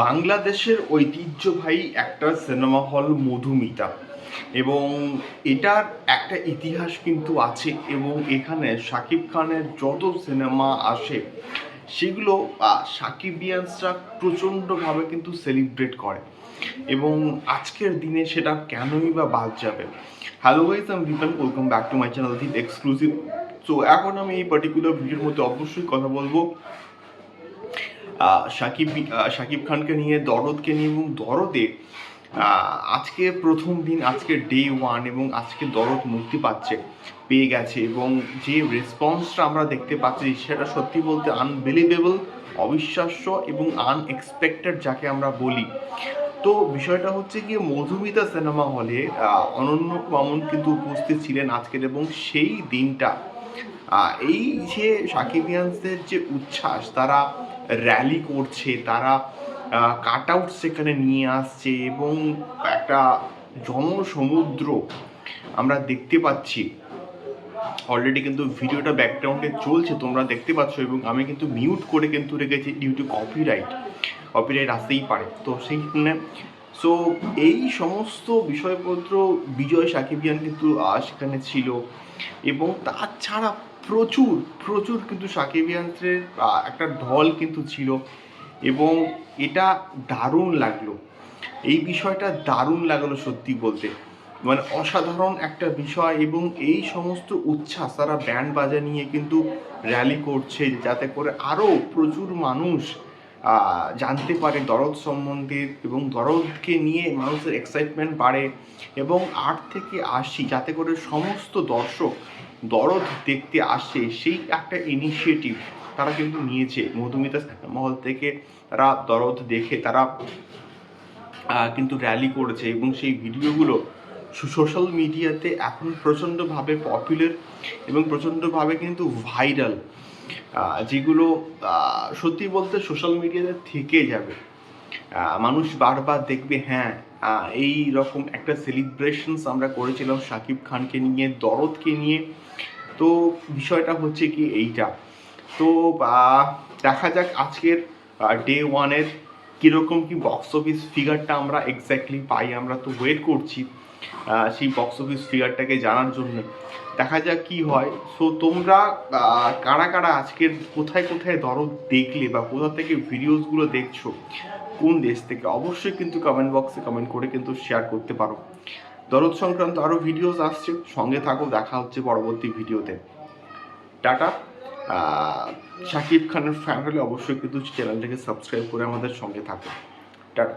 বাংলাদেশের ঐতিহ্যবাহী একটা সিনেমা হল মধুমিতা। এবং এটার একটা ইতিহাস কিন্তু আছে এবং এখানে শাকিব খানের যত সিনেমা আসে, সেগুলো সাকিবিয়ানসরা প্রচণ্ডভাবে কিন্তু সেলিব্রেট করে। এবং আজকের দিনে সেটা কেনই বা বাদ যাবে? হ্যালো গাইস আমি Dipan welcome back to my channel exclusive so এখন আমি এই পার্টিকুলার ভিডিওর মধ্যে অবশ্যই কথা বলব। আহ, শাকিব খানকে নিয়ে দরদকে নিয়ে এবং দরদে আজকে প্রথম দিন আজকে ডে ওয়ান এবং আজকে দরদ মুক্তি পাচ্ছে পেয়ে গেছে এবং যে রেসপন্সটা আমরা দেখতে পাচ্ছি সেটা সত্যি বলতে আনবিলিভেবল অবিশ্বাস্য এবং আনএক্সপেক্টেড যাকে আমরা বলি। তো বিষয়টা হচ্ছে গিয়ে মধুমিতা সিনেমা হলে অনন্য মামুন কিন্তু উপস্থিত ছিলেন আজকের এবং সেই দিনটা এই যে সাকিবিয়ানসদের যে উচ্ছ্বাস তারা র্যালি করছে, তারা কাট আউট সেখানে নিয়ে আসছে এবং একটা জনসমুদ্র আমরা দেখতে পাচ্ছি। অলরেডি কিন্তু ভিডিওটা ব্যাকগ্রাউন্ডে চলছে, তোমরা দেখতে পাচ্ছ এবং আমি কিন্তু মিউট করে কিন্তু রেখেছি ডিউ টু কপিরাইট কপিরাইট আসতেই পারে। তো সেইখানে সো এই সমস্ত বিষয়পত্র বিজয় সাকিবিয়ান কিন্তু সেখানে ছিল এবং তাছাড়া প্রচুর প্রচুর কিন্তু সাকিব ইয়ান্ত্রের একটা ঢল কিন্তু ছিল এবং এটা দারুণ লাগল। এই বিষয়টা দারুণ লাগল সত্যি বলতে। মানে অসাধারণ একটা বিষয় এবং এই সমস্ত উচ্ছ্বাস তারা ব্যান্ড বাজা নিয়ে কিন্তু র্যালি করছে যাতে করে আরও প্রচুর মানুষ জানতে পারে দরদ সম্বন্ধে এবং দরদকে নিয়ে মানুষের এক্সাইটমেন্ট বাড়ে এবং আট থেকে আশি যাতে করে সমস্ত দর্শক দরদ দেখতে আসে, সেই একটা ইনিশিয়েটিভ তারা কিন্তু নিয়েছে। মধুমিতা মহল থেকে তারা দরদ দেখে তারা কিন্তু র্যালি করেছে এবং সেই ভিডিওগুলো সোশ্যাল মিডিয়াতে এখন প্রচণ্ডভাবে পপুলার এবং প্রচণ্ডভাবে কিন্তু ভাইরাল যেগুলো সত্যি বলতে সোশ্যাল মিডিয়াতে থেকে যাবে। মানুষ বারবার দেখবে হ্যাঁ এই রকম একটা সেলিব্রেশনস আমরা করেছিলাম শাকিব খানকে নিয়ে, দরদকে নিয়ে। তো বিষয়টা হচ্ছে কি এইটা। তো দেখা যাক আজকের ডে ওয়ানের কীরকম কি বক্স অফিস ফিগারটা আমরা এক্স্যাক্টলি পাই, আমরা তো ওয়েট করছি সেই বক্স অফিস ফিগারটাকে জানার জন্য। দেখা যাক কি হয়। সো তোমরা কারা কারা আজকের, কোথায় কোথায় দরদ দেখলে বা কোথা থেকে ভিডিওসগুলো দেখছ, কোন দেশ থেকে, অবশ্যই কিন্তু কমেন্ট বক্সে কমেন্ট করে কিন্তু শেয়ার করতে পারো। দরদ সংক্রান্ত আরও ভিডিওস আসছে, সঙ্গে থাকো, দেখা হচ্ছে পরবর্তী ভিডিওতে টাটা। শাকিব খানের ফ্যামিলি অবশ্যই কিন্তু চ্যানেলটাকে সাবস্ক্রাইব করে আমাদের সঙ্গে থাকে টাটা।